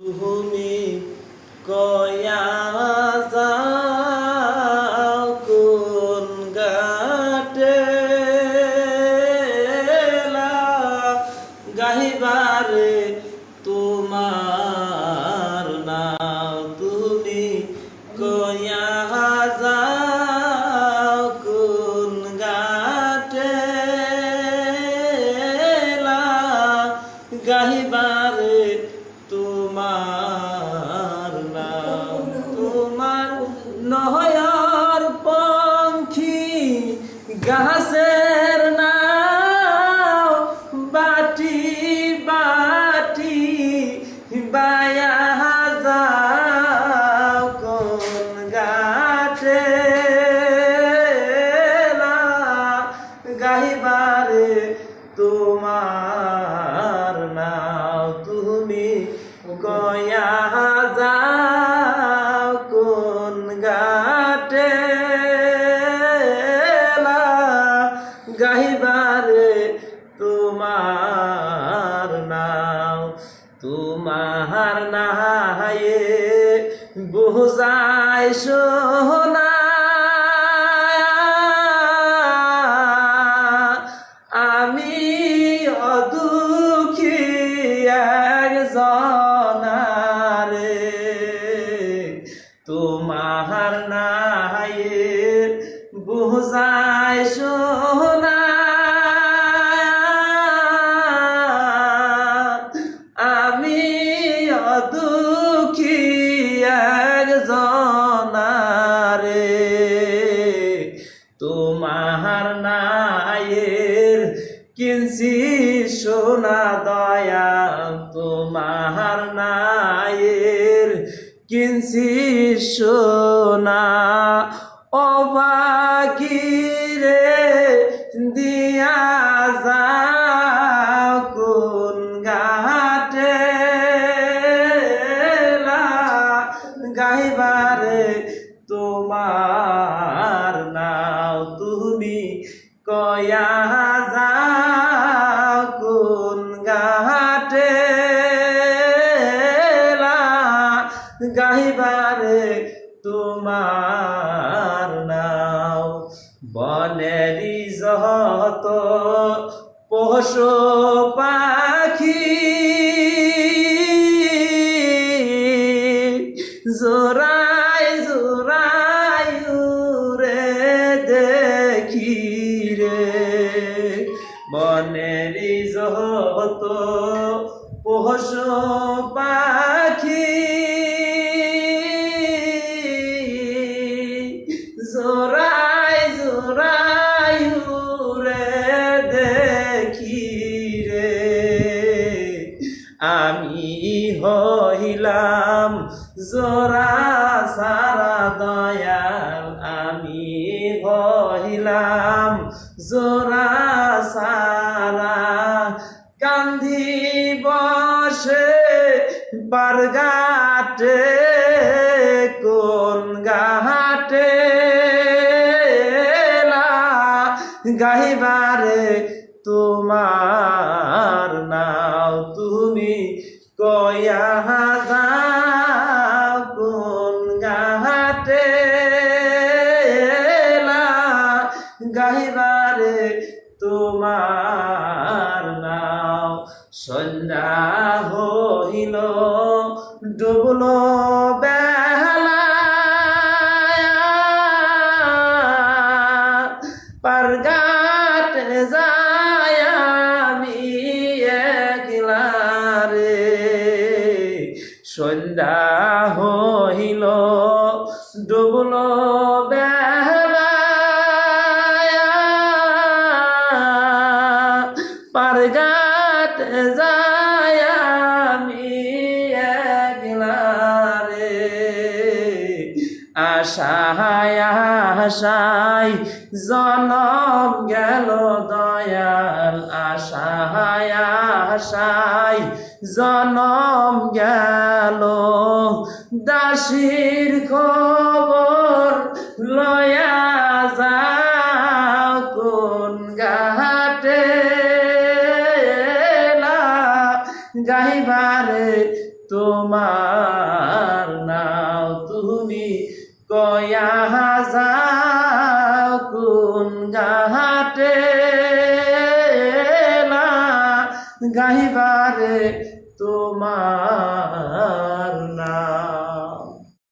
তুমি কয়া তোমার তোমার নহয়ার পঙ্খী গাছের নাও বাটি বাটি বায়া যাও কোন গাছে। গয়া যাও কোন গাটে গাহিবারে তোমার নাও তোমার নাহায়ে বুঝাই সোনা তোমার নায়ের কিনছি সোনা। অবাকিরে দিয়া যাও কোন ঘাটে? গাইবারে তোমার নাও তুমি কয়া গাইবারে তোমার নাও। বনেরি যত পশু পাখি জোরাই জোরাই রে দেখি রে। বনেরি যত পশু পাখি জোরা সারা দয়াল আমি হইলাম জোরা সারা কান্দি বসে বারগাটে কোন গাহাটে গাইবারে তোমার নাও তুমি কয়া গাহাটে গাইবারে তোমার নাও। সন্ধ্যা হইল ডুবলো বেলা পারগাট যায় ডুবলো বেলা পারগাট যায় আশায় আশায় জনম গেল দয়াল আশায় আশায় জনম গেল। দাসির খবর লয়া যাও কোন গাহাটে গাইবারে তোমার নাও তুমি কয়া যাও কোন ঘাটে? গাইবারে তোমার নাম।